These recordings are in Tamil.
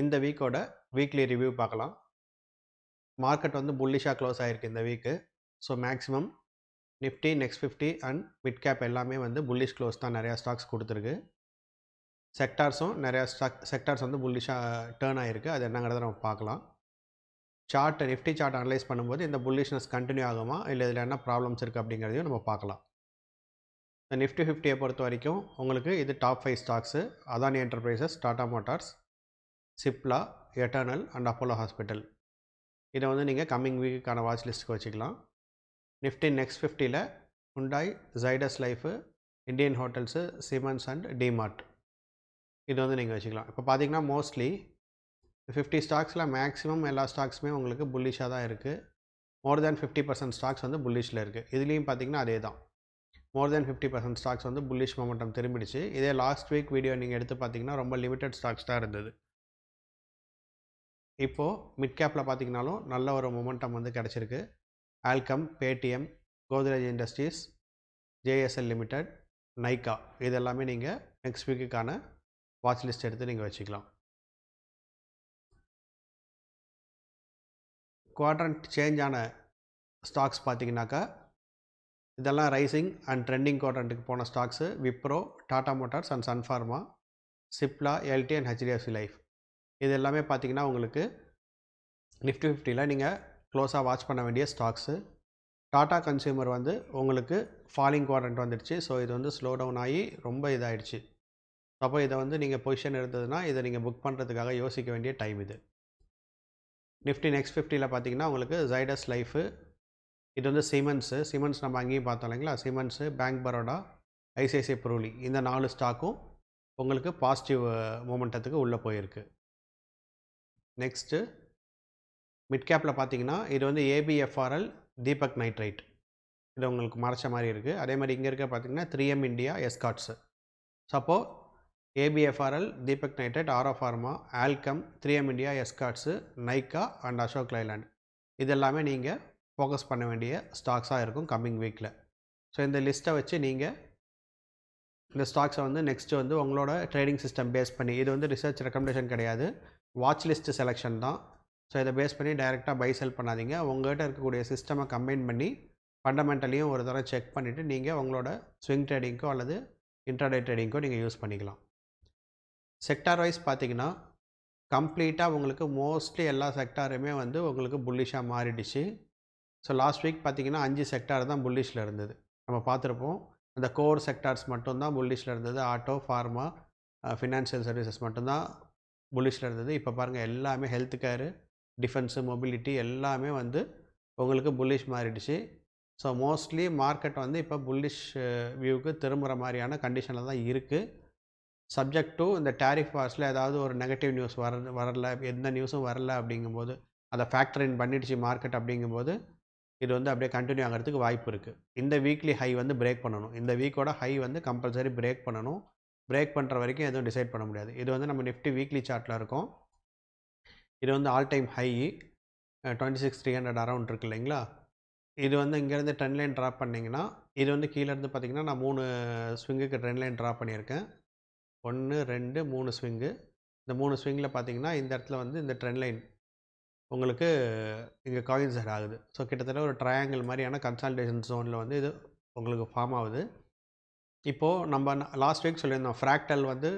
இந்த வீக்கோட வீக்லி ரிவ்யூ பார்க்கலாம். மார்க்கெட் வந்து புல்லிஷாக க்ளோஸ் ஆகிருக்கு இந்த week so maximum Nifty next fifty and mid cap எல்லாமே வந்து புல்லிஷ் க்ளோஸ் தான் நிறையா ஸ்டாக்ஸ் கொடுத்துருக்கு. செக்டார்ஸும் நிறையா ஸ்டாக் செக்டார்ஸ் வந்து புல்லிஷாக டேர்ன் ஆகிருக்கு அது என்னங்கிறத நம்ம பார்க்கலாம். சார்ட் நிஃப்டி சார்ட் அனலைஸ் பண்ணும்போது இந்த புல்லிஷ்னஸ் கண்டினியூ ஆகுமா? இல்லை இதில் என்ன ப்ராப்ளம்ஸ் இருக்குது அப்படிங்கிறதையும் நம்ம பார்க்கலாம். இந்த நிஃப்டி ஃபிஃப்டியை பொறுத்த வரைக்கும் உங்களுக்கு இது top five stocks Adani enterprises Tata motors Cipla Eternal and Apollo hospital. இதை வந்து நீங்கள் கம்மிங் வீக்குக்கான வாட்ச் லிஸ்ட்டுக்கு வச்சுக்கலாம். நிஃப்டி நெக்ஸ்ட் ஃபிஃப்டியில் Hyundai Zydus life Indian hotels Siemens and DMart இது வந்து நீங்கள் வச்சுக்கலாம். இப்போ பார்த்தீங்கன்னா மோஸ்ட்லி ஃபிஃப்டி ஸ்டாக்ஸில் மேக்ஸிமம் எல்லா ஸ்டாக்ஸுமே உங்களுக்கு புல்லிஷாக தான் இருக்குது more than fifty percent stocks வந்து புல்லிஷில் இருக்குது இதுலேயும் பார்த்தீங்கன்னா அதே தான் more than fifty percent stocks வந்து புல்லிஷ் மொமெண்டம் திரும்பிடுச்சு. இதே லாஸ்ட் வீக் வீடியோ நீங்கள் எடுத்து பார்த்தீங்கன்னா ரொம்ப லிமிட்டட் ஸ்டாக்ஸ் தான் இருந்தது. இப்போது மிட் கேப்பில் பார்த்தீங்கன்னாலும் நல்ல ஒரு மொமெண்டம் வந்து கிடச்சிருக்கு. Alkem Paytm Godrej industries JSL limited Nykaa இது எல்லாமே நீங்கள் நெக்ஸ்ட் வீக்குக்கான வாட்ச் லிஸ்ட் எடுத்து நீங்கள் வச்சுக்கலாம். குவாட்ரண்ட் சேஞ்ச் ஆன ஸ்டாக்ஸ் பார்த்தீங்கன்னாக்கா இதெல்லாம் ரைசிங் அண்ட் ட்ரெண்டிங் குவாட்ரண்ட்டுக்கு போன stocks Wipro Tata motors and Sun Pharma Cipla LT and HDFC life இது எல்லாமே பார்த்தீங்கன்னா உங்களுக்கு நிஃப்டி ஃபிஃப்டியில் நீங்கள் க்ளோஸாக வாட்ச் பண்ண வேண்டிய ஸ்டாக்ஸு டாடா கன்சியூமர் வந்து உங்களுக்கு ஃபாலிங் குவாரண்ட் வந்துடுச்சு. ஸோ இது வந்து ஸ்லோ டவுன் ஆகி ரொம்ப இதாகிடுச்சு அப்போ இதை வந்து நீங்கள் பொசிஷன் இருந்ததுன்னா இதை நீங்கள் புக் பண்ணுறதுக்காக யோசிக்க வேண்டிய டைம் இது. நிஃப்டி நெக்ஸ்ட் ஃபிஃப்டியில் பார்த்தீங்கன்னா உங்களுக்கு ஜைடஸ் லைஃபு இது வந்து சிமெண்ட்ஸு சிமெண்ட்ஸ் நம்ம அங்கேயும் பார்த்தோம் இல்லைங்களா? சிமெண்ட்ஸு பேங்க் பரோடா ஐசிஐசிஐ ப்ரூலி இந்த நாலு ஸ்டாக்கும் உங்களுக்கு பாசிட்டிவ் மூமெண்டத்துக்கு உள்ளே போயிருக்கு. நெக்ஸ்ட்டு மிட் கேப்பில் பார்த்தீங்கன்னா இது வந்து ஏபிஎஃப்ஆர்எல் தீபக் நைட்ரைட் இது உங்களுக்கு மறைச்ச மாதிரி இருக்குது அதே மாதிரி இங்கே இருக்க பார்த்தீங்கன்னா three M India Escorts so அப்போது ABFRL Deepak nitrite Auro pharma Alkem three M India Escorts Nykaa and Ashok Leyland இது எல்லாமே நீங்கள் ஃபோக்கஸ் பண்ண வேண்டிய ஸ்டாக்ஸாக இருக்கும் கம்மிங் வீக்கில் ஸோ இந்த லிஸ்ட்டை வச்சு நீங்கள் இந்த ஸ்டாக்ஸை வந்து நெக்ஸ்ட்டு வந்து உங்களோட ட்ரேடிங் சிஸ்டம் பேஸ் பண்ணி இது வந்து ரிசர்ச் ரெக்கமெண்டேஷன் கிடையாது. வாட்ச் லிஸ்ட்டு செலெக்ஷன் தான். ஸோ இதை பேஸ் பண்ணி டைரெக்டாக பை செல் பண்ணாதீங்க. உங்கள்கிட்ட இருக்கக்கூடிய சிஸ்டமை கம்பைன் பண்ணி ஃபண்டமெண்டலையும் ஒரு தடவை செக் பண்ணிவிட்டு நீங்கள் உங்களோட ஸ்விங் ட்ரேடிங்க்கோ அல்லது இன்ட்ராடே ட்ரேடிங்க்கோ நீங்கள் யூஸ் பண்ணிக்கலாம். செக்டார் வைஸ் பார்த்தீங்கன்னா கம்ப்ளீட்டாக உங்களுக்கு மோஸ்ட்லி எல்லா செக்டாருமே வந்து உங்களுக்கு புல்லிஷாக மாறிடுச்சு. ஸோ லாஸ்ட் வீக் பார்த்தீங்கன்னா அஞ்சு செக்டார் தான் புல்லிஷில் இருந்தது. நம்ம பார்த்துருப்போம். அந்த கோர் செக்டார்ஸ் மட்டும்தான் புல்லிஷில் இருந்தது. ஆட்டோ ஃபார்மா ஃபினான்ஷியல் சர்வீசஸ் மட்டும்தான் புல்லிஷில் இருந்தது. இப்போ பாருங்கள் எல்லாமே ஹெல்த் கேரு டிஃபென்ஸு மொபிலிட்டி எல்லாமே வந்து உங்களுக்கு புல்லிஷ் மாறிடுச்சு. ஸோ மோஸ்ட்லி மார்க்கெட் வந்து இப்போ புல்லிஷ் வியூவுக்கு திரும்புகிற மாதிரியான கண்டிஷனில் தான் இருக்குது சப்ஜெக்ட் டு இந்த டேரிஃப் வார்ஸில் ஏதாவது ஒரு நெகட்டிவ் நியூஸ் வர வரல எந்த நியூஸும் வரல அப்படிங்கும்போது அதை ஃபேக்டர் இன் பண்ணிடுச்சு மார்க்கெட் அப்படிங்கும்போது இது வந்து அப்படியே கண்டினியூ ஆகிறதுக்கு வாய்ப்பு இருக்குது இந்த வீக்லி ஹை வந்து பிரேக் பண்ணணும். இந்த வீக்கோட ஹை வந்து கம்பல்சரி பிரேக் பண்ணணும். பிரேக் பண்ணுற வரைக்கும் எதுவும் டிசைட் பண்ண முடியாது. இது வந்து நம்ம நிஃப்டி வீக்லி சார்ட்டில் இருக்கும். இது வந்து all time high twenty six three hundred around இருக்கு இல்லைங்களா? இது வந்து இங்கேருந்து ட்ரெண்ட் லைன் ட்ராப் பண்ணிங்கன்னா இது வந்து கீழேருந்து பார்த்திங்கன்னா நான் மூணு ஸ்விங்குக்கு ட்ரெண்ட் லைன் ட்ராப் பண்ணியிருக்கேன். ஒன்று ரெண்டு மூணு ஸ்விங்கு இந்த மூணு ஸ்விங்கில் பார்த்தீங்கன்னா இந்த இடத்துல வந்து இந்த ட்ரெண்ட் லைன் உங்களுக்கு இங்கே காயின்சர் ஆகுது. ஸோ கிட்டத்தட்ட ஒரு ட்ரையாங்கிள் மாதிரியான கன்சால்டேஷன் ஜோனில் வந்து இது உங்களுக்கு ஃபார்ம் ஆகுது. இப்போது நம்ம லாஸ்ட் வீக் சொல்லியிருந்தோம். ஃப்ராக்டல் வந்து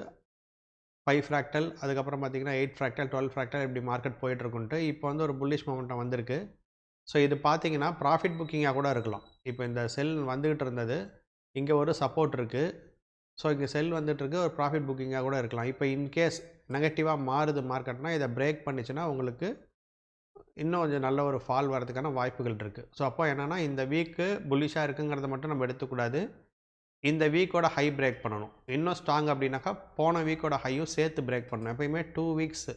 ஃபைவ் ஃப்ராக்டல் அதுக்கப்புறம் பார்த்தீங்கன்னா எயிட் ஃப்ராக்டல் டுவெல் ஃப்ராக்டல் இப்படி மார்க்கெட் போயிட்டுருக்குன்ட்டு இப்போ வந்து ஒரு புல்லிஷ் மூமெண்ட்டம் வந்திருக்கு. ஸோ இது பார்த்தீங்கன்னா ப்ராஃபிட் புக்கிங்காக கூட இருக்கலாம். இப்போ இந்த செல் வந்துக்கிட்டு இருந்தது. இங்கே ஒரு சப்போர்ட் இருக்குது ஸோ இங்கே செல் வந்துட்டுருக்கு ஒரு ப்ராஃபிட் புக்கிங்காக கூட இருக்கலாம். இப்போ இன்கேஸ் நெகட்டிவாக மாறுது மார்க்கெட்னா இதை பிரேக் பண்ணிச்சுன்னா உங்களுக்கு இன்னும் கொஞ்சம் நல்ல ஒரு ஃபால் வரதுக்கான வாய்ப்புகள் இருக்குது ஸோ அப்போ என்னென்னா இந்த வீக்கு புல்லிஷாக இருக்குங்கிறத மட்டும் நம்ம எடுத்துக்கூடாது. இந்த வீக்கோட ஹை பிரேக் பண்ணணும். இன்னும் ஸ்ட்ராங் அப்படின்னாக்கா போன வீக்கோட ஹையும் சேர்த்து பிரேக் பண்ணணும். எப்பயுமே டூ வீக்ஸ்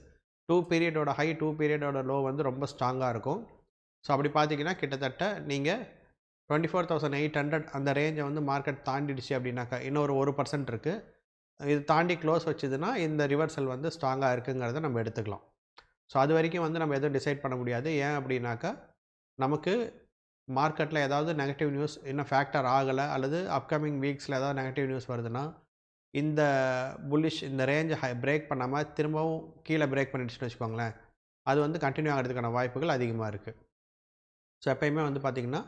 டூ பீரியடோட ஹை டூ பீரியடோட லோ வந்து ரொம்ப ஸ்ட்ராங்காக இருக்கும். ஸோ அப்படி பார்த்தீங்கன்னா கிட்டத்தட்ட நீங்கள் twenty four thousand eight hundred அந்த ரேஞ்சை வந்து மார்க்கெட் தாண்டிடுச்சு அப்படின்னாக்கா இன்னும் ஒரு ஒரு பர்சன்ட் இருக்குது இது தாண்டி க்ளோஸ் வச்சுதுன்னா இந்த ரிவர்சல் வந்து ஸ்ட்ராங்காக இருக்குங்கிறத நம்ம எடுத்துக்கலாம். ஸோ அது வரைக்கும் வந்து நம்ம எதுவும் டிசைட் பண்ண முடியாது. ஏன் அப்படின்னாக்கா நமக்கு மார்க்கெட்டில் ஏதாவது நெகட்டிவ் நியூஸ் இன்னும் ஃபேக்டர் ஆகலை அல்லது அப்கமிங் வீக்ஸில் ஏதாவது நெகட்டிவ் நியூஸ் வருதுன்னா இந்த புல்லிஷ் இந்த ரேஞ்சை ஹை பிரேக் பண்ணாமல் திரும்பவும் கீழே பிரேக் பண்ணிடுச்சுன்னு வச்சுக்கோங்களேன் அது வந்து கண்டினியூ ஆகிறதுக்கான வாய்ப்புகள் அதிகமாக இருக்குது ஸோ எப்பயுமே வந்து பார்த்திங்கன்னா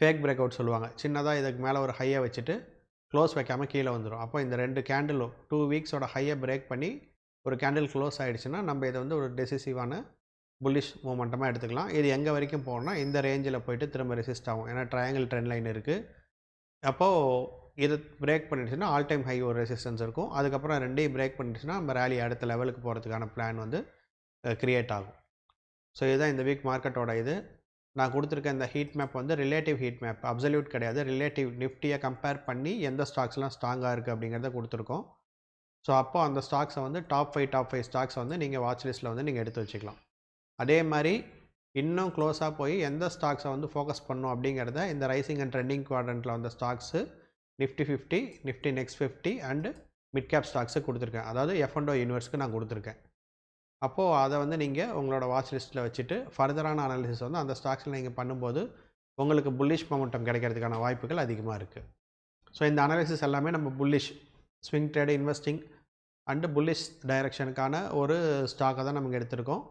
ஃபேக் பிரேக் அவுட் சொல்லுவாங்க. சின்னதாக இதுக்கு மேலே ஒரு ஹையை வச்சுட்டு க்ளோஸ் வைக்காமல் கீழே வந்துடும் அப்போ இந்த ரெண்டு கேண்டிலும் டூ வீக்ஸோட ஹையை பிரேக் பண்ணி ஒரு கேண்டில் க்ளோஸ் ஆகிடுச்சுன்னா நம்ம இதை வந்து ஒரு டெசிசிவான புல்லிஷ் மூமெண்ட்டமாக எடுத்துக்கலாம். இது எங்கே வரைக்கும் போகணும்னா இந்த ரேஞ்சில் போயிட்டு திரும்ப ரெசிஸ்ட் ஆகும். ஏன்னா ட்ரையாங்கிள் ட்ரெண்ட் லைன் இருக்குது அப்போது இது பிரேக் பண்ணிடுச்சுன்னா ஆல் டைம் ஹை ஒரு ரெசிஸ்டன்ஸ் இருக்கும். அதுக்கப்புறம் ரெண்டையும் பிரேக் பண்ணிடுச்சுன்னா நம்ம ரேலி அடுத்த லெவலுக்கு போகிறதுக்கான பிளான் வந்து க்ரியேட் ஆகும். ஸோ இதுதான் இந்த வீக் மார்க்கெட்டோட இது. நான் கொடுத்துருக்க இந்த ஹீட் மேப் வந்து ரிலேட்டிவ் ஹீட் மேப் அப்சல்யூட் கிடையாது. ரிலேட்டிவ் நிஃப்டியை கம்பேர் பண்ணி எந்த ஸ்டாக்ஸ்லாம் ஸ்ட்ராங்காக இருக்குது அப்படிங்கிறத கொடுத்துருக்கோம். ஸோ அப்போ அந்த ஸ்டாக்ஸை வந்து top five top five stocks வந்து நீங்கள் வாட்ச் லிஸ்ட்டில் வந்து நீங்கள் எடுத்து வச்சுக்கலாம். அதே மாதிரி இன்னும் க்ளோஸாக போய் எந்த ஸ்டாக்ஸை வந்து ஃபோக்கஸ் பண்ணும் அப்படிங்கிறத இந்த ரைசிங் அண்ட் ட்ரெண்டிங் குவாட்ரண்ட்டில் வந்த stocks Nifty fifty Nifty next fifty and mid cap stocks கொடுத்துருக்கேன். அதாவது எஃப் அண்டோ யூனிவர்ஸ்க்கு நான் கொடுத்துருக்கேன். அப்போது அதை வந்து நீங்கள் உங்களோட வாட்ச் லிஸ்ட்டில் வச்சுட்டு ஃபர்தரான அனாலிசிஸ் வந்து அந்த ஸ்டாக்ஸில் நீங்கள் பண்ணும்போது உங்களுக்கு புல்லிஷ் மொமெண்டம் கிடைக்கிறதுக்கான வாய்ப்புகள் அதிகமாக இருக்குது ஸோ இந்த அனாலிசிஸ் எல்லாமே நம்ம bullish swing trade investing and bullish டைரக்ஷனுக்கான ஒரு ஸ்டாக்கை தான் நமக்கு எடுத்திருக்கோம்.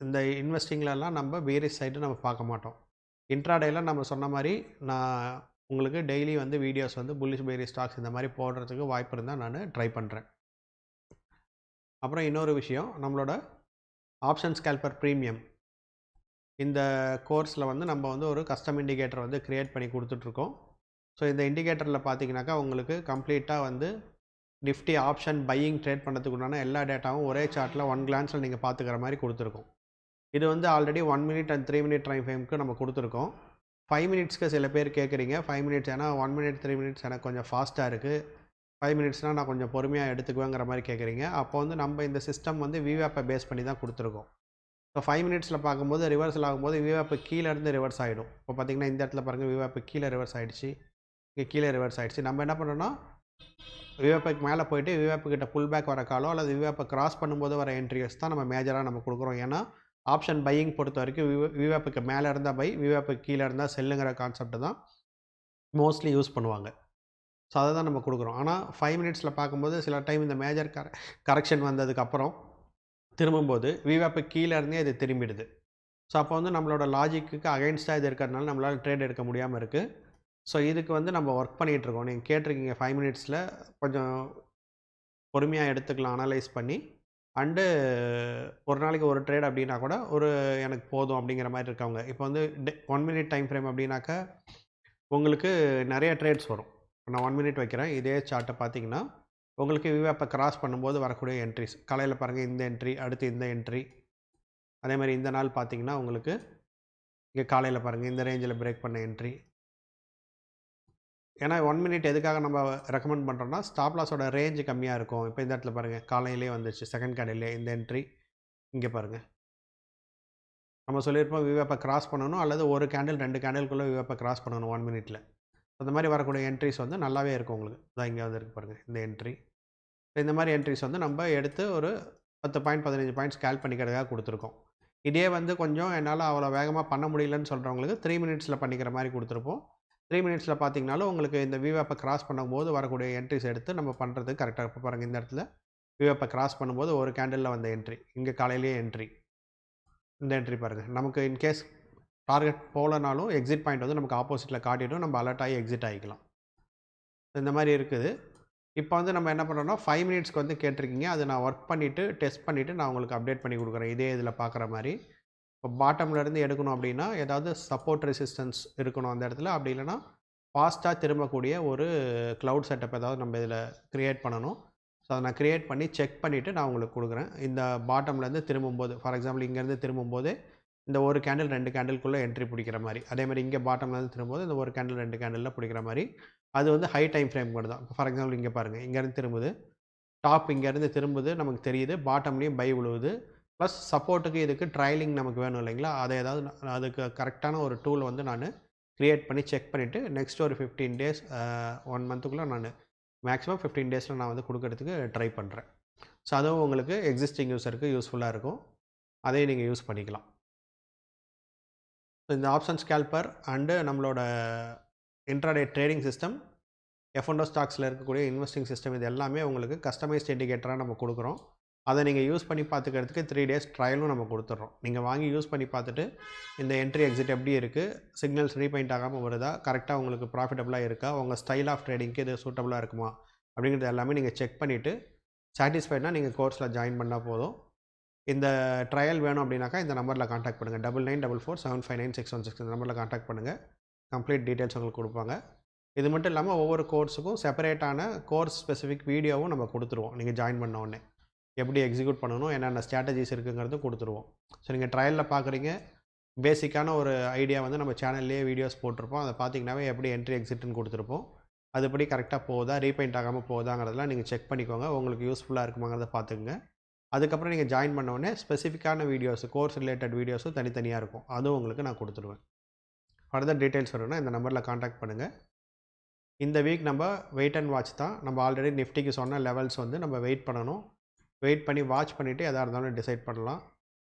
இந்த இன்வெஸ்டிங்லலாம் நம்ம வேரியஸ் சைடு நம்ம பார்க்க மாட்டோம். இன்ட்ராடேயில் நம்ம சொன்ன மாதிரி நான் உங்களுக்கு டெய்லி வந்து வீடியோஸ் வந்து புல்லிஷ் பேரி ஸ்டாக்ஸ் இந்த மாதிரி போடுறதுக்கு வாய்ப்பு இருந்தால் நான் ட்ரை பண்ணுறேன் அப்புறம் இன்னொரு விஷயம் நம்மளோட ஆப்ஷன் ஸ்கேல்பர் ப்ரீமியம் இந்த கோர்ஸில் வந்து நம்ம வந்து ஒரு கஸ்டம் இண்டிகேட்டர் வந்து க்ரியேட் பண்ணி கொடுத்துட்ருக்கோம். ஸோ இந்த இண்டிகேட்டரில் பார்த்தீங்கன்னாக்கா உங்களுக்கு கம்ப்ளீட்டாக வந்து நிஃப்டி ஆப்ஷன் பையிங் ட்ரேட் பண்ணுறதுக்கு உண்டான எல்லா டேட்டாவும் ஒரே சார்ட்டில் ஒன் கிளான்ஸில் நீங்கள் பார்த்துக்கிற மாதிரி கொடுத்துருக்கோம். இது வந்து already one minute and three minute time ஃப்ரேமுக்கு நம்ம கொடுத்துருக்கோம். ஃபைவ் மினிட்ஸ்க்கு சில பேர் கேட்குறீங்க ஃபைவ் மினிட்ஸ் ஏன்னா ஒன் மினிட் த்ரீ மினிட்ஸ் எனக்கு கொஞ்சம் ஃபாஸ்ட்டாக இருக்குது ஃபைவ் மினிட்ஸ்னால் நான் கொஞ்சம் பொறுமையாக எடுத்துக்குவேங்கிற மாதிரி கேட்குறீங்க அப்போ வந்து நம்ம இந்த சிஸ்டம் வந்து விவேப்பை பேஸ் பண்ணி தான் கொடுத்துருக்கோம். ஸோ ஃபைவ் மினிட்ஸில் பார்க்கும்போது ரிவர்சல் ஆகும்போது விவேப்பு கீழேருந்து ரிவர்ஸ் ஆகிடும் இப்போ பார்த்தீங்கன்னா இந்த இடத்துல பாருங்கள் விவேப்பு கீழே ரிவர்ஸ் ஆகிடுச்சு இங்கே கீழே ரிவர்ஸ் ஆகிடுச்சு நம்ம என்ன பண்ணோன்னா விவேப்புக்கு மேலே போயிட்டு விவேப்பு கிட்ட புல் பேக் வர காலோ அல்லது விவேப்பை கிராஸ் பண்ணும்போது வர என்ட்ரிஸ் தான் நம்ம மேஜராக நம்ம கொடுக்குறோம். ஏன்னா ஆப்ஷன் பையிங் பொறுத்த வரைக்கும் விவேப்புக்கு மேலே இருந்தால் பை விவேப்புக்கு கீழே இருந்தால் செல்லுங்கிற கான்செப்ட் தான் மோஸ்ட்லி யூஸ் பண்ணுவாங்க. ஸோ அதை தான் நம்ம கொடுக்குறோம். ஆனால் ஃபைவ் மினிட்ஸில் பார்க்கும்போது சில டைம் இந்த மேஜர் கர கரெக்ஷன் வந்ததுக்கப்புறம் திரும்பும்போது விவேப்பு கீழே இருந்தே இது திரும்பிடுது. ஸோ அப்போ வந்து நம்மளோட லாஜிக்கு அகைன்ஸ்டாக இது இருக்கிறதுனால நம்மளால் ட்ரேட் எடுக்க முடியாமல் இருக்குது ஸோ இதுக்கு வந்து நம்ம ஒர்க் பண்ணிகிட்ருக்கோம் நீங்கள் கேட்டிருக்கீங்க ஃபைவ் மினிட்ஸில் கொஞ்சம் பொறுமையாக எடுத்துக்கலாம் அனலைஸ் பண்ணி. அண்டு ஒரு நாளைக்கு ஒரு ட்ரேட் அப்படின்னா கூட ஒரு எனக்கு போதும் அப்படிங்கிற மாதிரி இருக்கவங்க. இப்போ வந்து day one minute time frame அப்படின்னாக்கா உங்களுக்கு நிறைய ட்ரேட்ஸ் வரும். நான் ஒன் மினிட் வைக்கிறேன். இதே சார்ட்டை பார்த்தீங்கன்னா உங்களுக்கு விவேப்பை கிராஸ் பண்ணும்போது வரக்கூடிய என்ட்ரிஸ் காலையில் பாருங்கள் இந்த என்ட்ரி அடுத்து இந்த என்ட்ரி அதே மாதிரி இந்த நாள் பார்த்தீங்கன்னா உங்களுக்கு இங்கே காலையில் பாருங்கள் இந்த ரேஞ்சில் பிரேக் பண்ண என்ட்ரி ஏன்னா ஒன் மினிட் எதுக்காக நம்ம ரெக்கமெண்ட் பண்ணுறோன்னா ஸ்டாப் லாஸோட ரேஞ்சு கம்மியாக இருக்கும். இப்போ இந்த இடத்துல பாருங்கள் காலையிலே வந்துச்சு செகண்ட் கடையிலே இந்த என்ட்ரி இங்கே பாருங்கள் நம்ம சொல்லியிருப்போம் விவேப்பை கிராஸ் பண்ணணும் அல்லது ஒரு கேண்டில் ரெண்டு கேண்டில்குள்ளே விவேப்பை கிராஸ் பண்ணணும் ஒன் மினிட்டில் அந்த மாதிரி வரக்கூடிய என்ட்ரிஸ் வந்து நல்லாவே இருக்கும் உங்களுக்கு. இதான் இங்கே வந்து இருக்கு பாருங்கள் இந்த என்ட்ரி இந்த மாதிரி என்ட்ரிஸ் வந்து நம்ம எடுத்து ஒரு பத்து பாயிண்ட் பதினஞ்சு பாயிண்ட் ஸ்கேல் பண்ணிக்கிறதுக்காக கொடுத்துருக்கோம். இதே வந்து கொஞ்சம் என்னால் அவ்வளோ வேகமாக பண்ண முடியலன்னு சொல்கிறவங்களுக்கு த்ரீ மினிட்ஸில் பண்ணிக்கிற மாதிரி கொடுத்துருப்போம். த்ரீ மினிட்ஸில் பார்த்தீங்கனாலும் உங்களுக்கு இந்த விவேப்பை கிராஸ் பண்ணும்போது வரக்கூடிய என்ட்ரிஸ் எடுத்து நம்ம பண்ணுறதுக்கு கரெக்டாக இப்போ பாருங்கள் இந்த இடத்துல விவேப்பை கிராஸ் பண்ணும்போது ஒரு கேண்டிலில் வந்த என்ட்ரி இங்கே காலையிலேயே என்ட்ரி இந்த என்ட்ரி பாருங்கள் நமக்கு இன்கேஸ் டார்கெட் போகலனாலும் எக்ஸிட் பாயிண்ட் வந்து நமக்கு ஆப்போசிட்டில் காட்டிட்டும் நம்ம அலர்ட் ஆகி எக்ஸிட் ஆகிக்கலாம். இந்த மாதிரி இருக்குது. இப்போ வந்து நம்ம என்ன பண்ணுறோம்னா ஃபைவ் மினிட்ஸ்க்கு வந்து கேட்டிருக்கீங்க. அதை நான் ஒர்க் பண்ணிவிட்டு டெஸ்ட் பண்ணிவிட்டு நான் உங்களுக்கு அப்டேட் பண்ணி கொடுக்குறேன். இதே இதில் பார்க்குற மாதிரி. இப்போ பாட்டம்லேருந்து எடுக்கணும் அப்படின்னா ஏதாவது சப்போர்ட் ரெசிஸ்டன்ஸ் இருக்கணும் அந்த இடத்துல. அப்படி இல்லைன்னா ஃபாஸ்ட்டாக திரும்பக்கூடிய ஒரு க்ளவுட் செட்டப் ஏதாவது நம்ம இதில் க்ரியேட் பண்ணணும். ஸோ அதை நான் க்ரியேட் பண்ணி செக் பண்ணிவிட்டு நான் உங்களுக்கு கொடுக்குறேன். இந்த பாட்டம்லேருந்து திரும்பும்போது ஃபார் எக்ஸாம்பிள் இங்கேருந்து திரும்பும்போது இந்த ஒரு கேண்டில் ரெண்டு கேண்டில்குள்ளே என்ட்ரி பிடிக்கிற மாதிரி. அதே மாதிரி இங்கே பாட்டம்லேருந்து திரும்பும்போது இந்த ஒரு கேண்டில் ரெண்டு கேண்டிலில் பிடிக்கிற மாதிரி. அது வந்து ஹை டைம் ஃப்ரேம் கூட தான். ஃபார் எக்ஸாம்பிள் இங்கே பாருங்கள் இங்கேருந்து திரும்புது. டாப் இங்கேருந்து திரும்புது. நமக்கு தெரியுது. பாட்டம்லேயும் பை விழுவுது. ப்ளஸ் சப்போர்ட்டுக்கு இதுக்கு ட்ரையலிங் நமக்கு வேணும் இல்லைங்களா? அதை ஏதாவது நான் அதுக்கு கரெக்டான ஒரு டூல் வந்து நான் க்ரியேட் பண்ணி செக் பண்ணிவிட்டு நெக்ஸ்ட் ஒரு ஃபிஃப்டீன் டேஸ் ஒன் மந்த்துக்குள்ளே நான் மேக்ஸிமம் ஃபிஃப்டீன் டேஸில் நான் வந்து கொடுக்கறதுக்கு ட்ரை பண்ணுறேன் ஸோ அதுவும் உங்களுக்கு எக்ஸிஸ்டிங் யூஸருக்கு யூஸ்ஃபுல்லாக இருக்கும். அதையும் நீங்கள் யூஸ் பண்ணிக்கலாம். இந்த ஆப்ஷன் ஸ்கேல்பர் அண்டு நம்மளோட intraday trading system F and O ஸ்டாக்ஸில் இருக்கக்கூடிய இன்வெஸ்டிங் சிஸ்டம் இது எல்லாமே உங்களுக்கு கஸ்டமைஸ்ட் இண்டிகேட்டராக நம்ம கொடுக்குறோம். அதை நீங்கள் யூஸ் பண்ணி பார்த்துக்கிறதுக்கு த்ரீ டேஸ் ட்ரையலும் நம்ம கொடுத்துட்றோம் நீங்கள் வாங்கி யூஸ் பண்ணி பார்த்துட்டு இந்த என்ட்ரி எக்ஸிட் எப்படி இருக்குது சிக்னல்ஸ் ரீபெயிண்ட் ஆகாமல் வருதா கரெக்டாக உங்களுக்கு ப்ராஃபிட்டபுளாக இருக்கா உங்கள் ஸ்டைல் ஆஃப் ட்ரேடிங்க்கு இது சூட்டபுளாக இருக்குமா அப்படிங்கிறது எல்லாமே நீங்கள் செக் பண்ணிவிட்டு சாட்டிஸ்ஃபைட்னா நீங்கள் கோர்ஸில் ஜாயின் பண்ணால் போதும். இந்த ட்ரையல் வேணும் அப்படின்னாக்கா இந்த நம்பரில் காண்டாக்ட் பண்ணுங்கள் double nine double four seven five nine six one six இந்த நம்பரில் காண்டாக்ட் பண்ணுங்கள் கம்ப்ளீட் டீட்டெயில்ஸ் உங்களுக்கு கொடுப்பாங்க. இது மட்டும் இல்லாமல் ஒவ்வொரு கோர்ஸுக்கும் செப்பரேட்டான கோர்ஸ் ஸ்பெசிஃபிக் வீடியோவும் நம்ம கொடுத்துருவோம். நீங்கள் ஜாயின் பண்ண உடனே. எப்படி எக்ஸிக்யூட் பண்ணணும் என்னென்ன ஸ்ட்ராட்டஜிஸ் இருக்குங்கிறது கொடுத்துருவோம். ஸோ நீங்கள் ட்ரையலில் பார்க்குறீங்க பேசிக்கான ஒரு ஐடியா வந்து நம்ம சேனல்லேயே வீடியோஸ் போட்டிருப்போம். அதை பார்த்தீங்கன்னாவே எப்படி என்ட்ரி எக்ஸிட்னு கொடுத்துருப்போம். அதுபடி கரெக்டாக போகுதா ரீபெயிண்ட் ஆகாமல் போகுதாங்கிறதெல்லாம் நீங்கள் செக் பண்ணிக்கோங்க. உங்களுக்கு யூஸ்ஃபுல்லாக இருக்குமாங்கிறத பார்த்துக்குங்க அதுக்கப்புறம் நீங்கள் ஜாயின் பண்ண உடனே ஸ்பெசிஃபிக்கான வீடியோஸ் கோர்ஸ் ரிலேட்டட் வீடியோஸும் தனித்தனியாக இருக்கும். அதுவும் உங்களுக்கு நான் கொடுத்துருவேன். ஃபர்தர் டீட்டெயில்ஸ் வேணும்னா இந்த நம்பரில் காண்டாக்ட் பண்ணுங்கள் இந்த வீக் நம்ம வெயிட் அண்ட் வாட்ச் தான். நம்ம ஆல்ரெடி நிஃப்டிக்கு சொன்ன லெவல்ஸ் வந்து நம்ம வெயிட் பண்ணணும். வெயிட் பண்ணி வாட்ச் பண்ணிவிட்டு எதாக இருந்தாலும் டிசைட் பண்ணலாம்.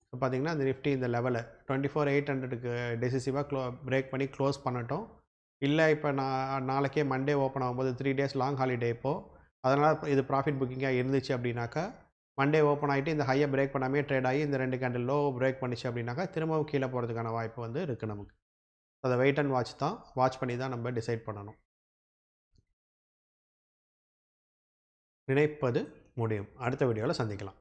இப்போ பார்த்தீங்கன்னா அந்த நிஃப்டி இந்த லெவலை டுவெண்ட்டி ஃபோர் எயிட் ஹண்ட்ரடுக்கு டெசிசிவாக க்ளோ பிரேக் பண்ணி க்ளோஸ் பண்ணட்டும். இல்லை இப்போ நான் நாளைக்கே மண்டே ஓப்பன் ஆகும்போது த்ரீ டேஸ் லாங் ஹாலிடே இப்போது அதனால் இது ப்ராஃபிட் புக்கிங்காக இருந்துச்சு அப்படின்னாக்கா மண்டே ஓப்பன் ஆகிட்டு இந்த ஹையை பிரேக் பண்ணாமே ட்ரேட் ஆகி இந்த ரெண்டு கேண்டில் லோ பிரேக் பண்ணிச்சு அப்படின்னாக்கா திரும்பவும் கீழே போகிறதுக்கான வாய்ப்பு வந்து இருக்குது நமக்கு. அதை வெயிட் அண்ட் வாட்ச் தான். வாட்ச் பண்ணி தான் நம்ம டிசைட் பண்ணணும். நினைப்பது முடியும். அடுத்த வீடியோவில் சந்திக்கலாம்.